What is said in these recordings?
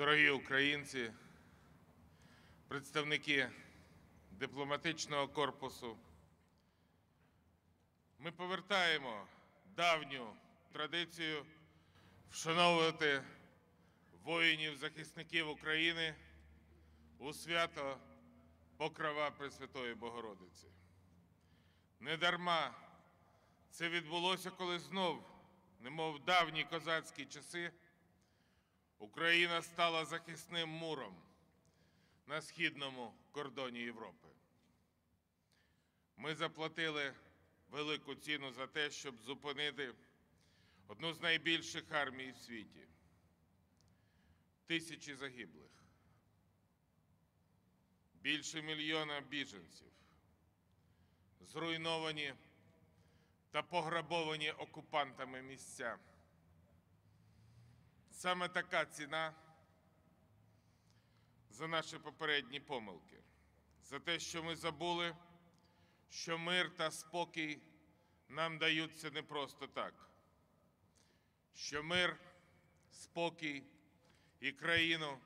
Дорогі українці, представники дипломатичного корпусу, ми повертаємо давню традицію вшановувати воїнів-захисників України у свято Покрова Пресвятої Богородиці. Недарма це відбулося, коли знов, немов давні козацькі часи, Україна стала захисним муром на східному кордоні Європи. Ми заплатили велику ціну за те, щоб зупинити одну з найбільших армій в світі. Тисячі загиблих, більше мільйона біженців, зруйновані та пограбовані окупантами місця. Саме така ціна за наші попередні помилки, за те, що ми забули, що мир та спокій нам даються не просто так, що мир, спокій і країну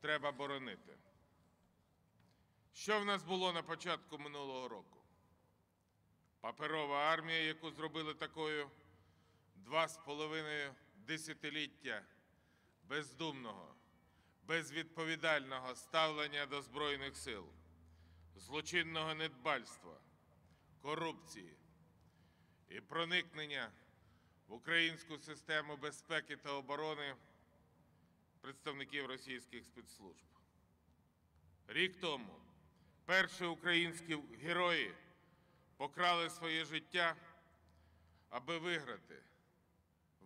треба боронити. Що в нас було на початку минулого року? Паперова армія, яку зробили такою два з половиною десятиліття бездумного, безвідповідального ставлення до Збройних сил, злочинного недбальства, корупції і проникнення в українську систему безпеки та оборони представників російських спецслужб. Рік тому перші українські герої покрали своє життя, аби виграти,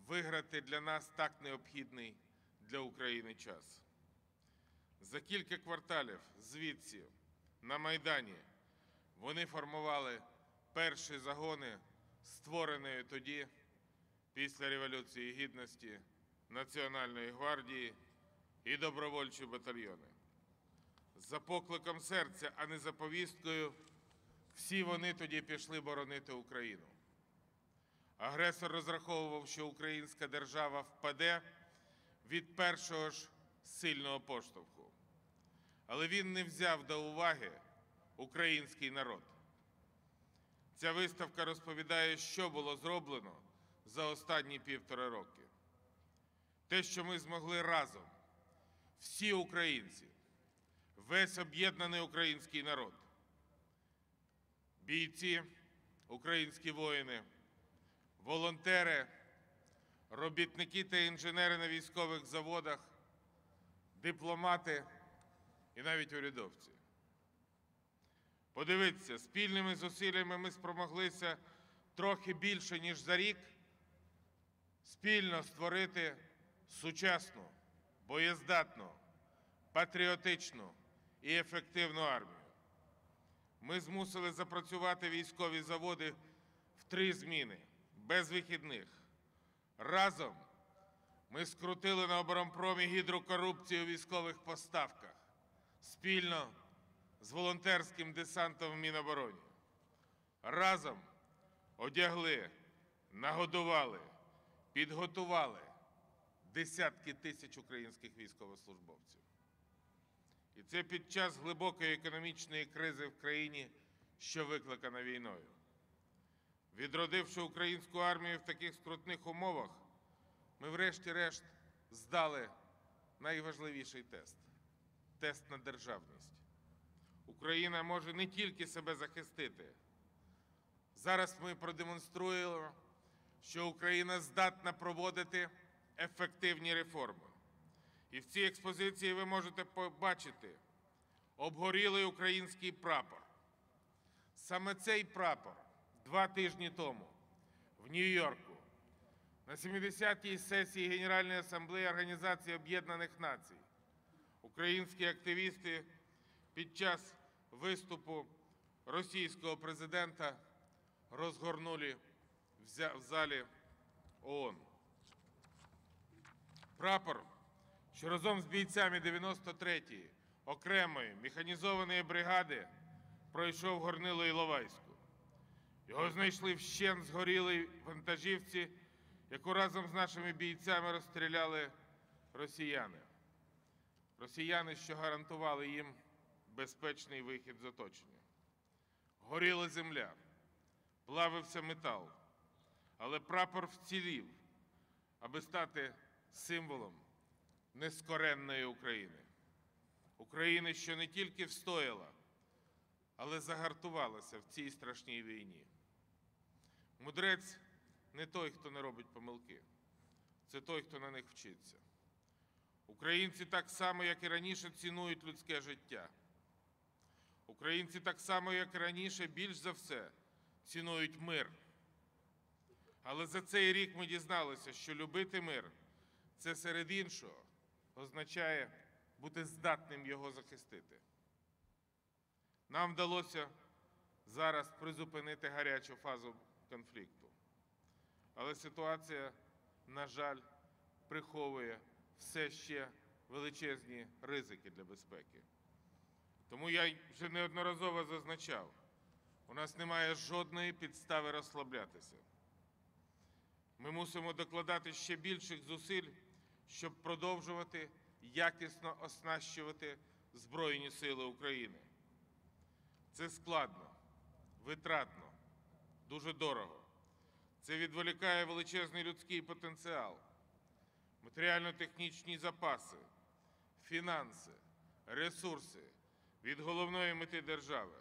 виграти для нас так необхідний для України час. За кілька кварталів звідси, на Майдані, вони формували перші загони, створеної тоді, після Революції Гідності, Національної гвардії і добровольчі батальйони. За покликом серця, а не за повісткою, всі вони тоді пішли боронити Україну. Агресор розраховував, що українська держава впаде від першого ж сильного поштовху. Але він не взяв до уваги український народ. Ця виставка розповідає, що було зроблено за останні півтора роки. Те, що ми змогли разом, всі українці, весь об'єднаний український народ, бійці, українські воїни, волонтери, робітники та інженери на військових заводах, дипломати і навіть урядовці. Подивіться, спільними зусиллями ми спромоглися трохи більше, ніж за рік, спільно створити сучасну, боєздатну, патріотичну і ефективну армію. Ми змусили запрацювати військові заводи в три зміни, без вихідних. Разом ми скрутили на оборонпромі гідрокорупцію у військових поставках спільно з волонтерським десантом в Мінобороні. Разом одягли, нагодували, підготували десятки тисяч українських військовослужбовців. І це під час глибокої економічної кризи в країні, що викликана війною. Відродивши українську армію в таких скрутних умовах, ми, врешті-решт, здали найважливіший тест тест на державність. Україна може не тільки себе захистити. Зараз ми продемонструємо, що Україна здатна проводити ефективні реформи. І в цій експозиції ви можете побачити обгорілий український прапор. Саме цей прапор два тижні тому в Нью-Йорку на 70-й сесії Генеральної асамблеї Організації Об'єднаних Націй українські активісти під час виступу російського президента розгорнули в залі ООН. Прапор, що разом з бійцями 93-ї окремої механізованої бригади пройшов горнило Іловайську. Його знайшли вщент згорілій вантажівці, яку разом з нашими бійцями розстріляли росіяни. Росіяни, що гарантували їм безпечний вихід з оточення. Горіла земля, плавився метал, але прапор вцілів, аби стати символом нескоренної України. України, що не тільки встояла, але загартувалася в цій страшній війні. Мудрець не той, хто не робить помилки, це той, хто на них вчиться. Українці так само, як і раніше, цінують людське життя. Українці так само, як і раніше, більш за все цінують мир. Але за цей рік ми дізналися, що любити мир це серед іншого означає бути здатним його захистити. Нам вдалося зараз призупинити гарячу фазу конфлікту. Але ситуація, на жаль, приховує все ще величезні ризики для безпеки. Тому я вже неодноразово зазначав, у нас немає жодної підстави розслаблятися. Ми мусимо докладати ще більших зусиль, щоб продовжувати якісно оснащувати Збройні Сили України. Це складно, витратно, дуже дорого. Це відволікає величезний людський потенціал, матеріально-технічні запаси, фінанси, ресурси від головної мети держави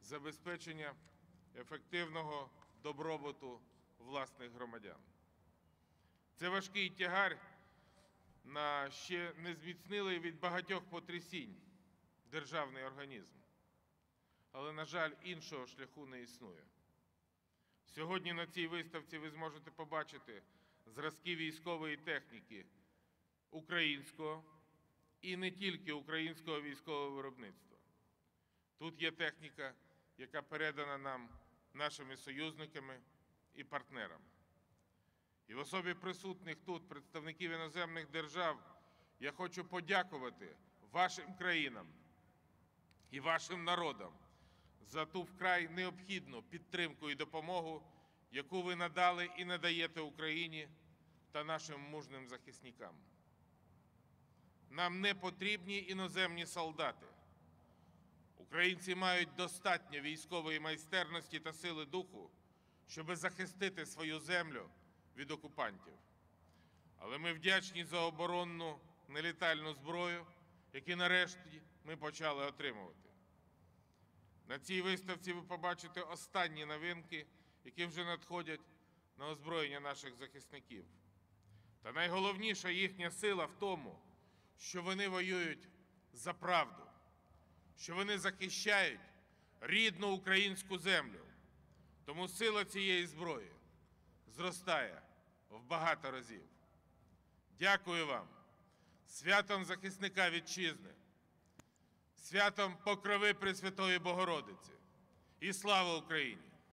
забезпечення ефективного добробуту власних громадян. Це важкий тягар на ще не зміцнилий від багатьох потрясінь державний організм. Але, на жаль, іншого шляху не існує. Сьогодні на цій виставці ви зможете побачити зразки військової техніки українського і не тільки українського військового виробництва. Тут є техніка, яка передана нам нашими союзниками і партнерами. І в особі присутніх тут представників іноземних держав я хочу подякувати вашим країнам і вашим народам за ту вкрай необхідну підтримку і допомогу, яку ви надали і надаєте Україні та нашим мужним захисникам. Нам не потрібні іноземні солдати. Українці мають достатньо військової майстерності та сили духу, щоб захистити свою землю від окупантів. Але ми вдячні за оборонну нелітальну зброю, яку нарешті ми почали отримувати. На цій виставці ви побачите останні новинки, які вже надходять на озброєння наших захисників. Та найголовніша їхня сила в тому, що вони воюють за правду, що вони захищають рідну українську землю. Тому сила цієї зброї зростає в багато разів. Дякую вам, святом захисника вітчизни, святом покрови Пресвятої Богородиці і слава Україні!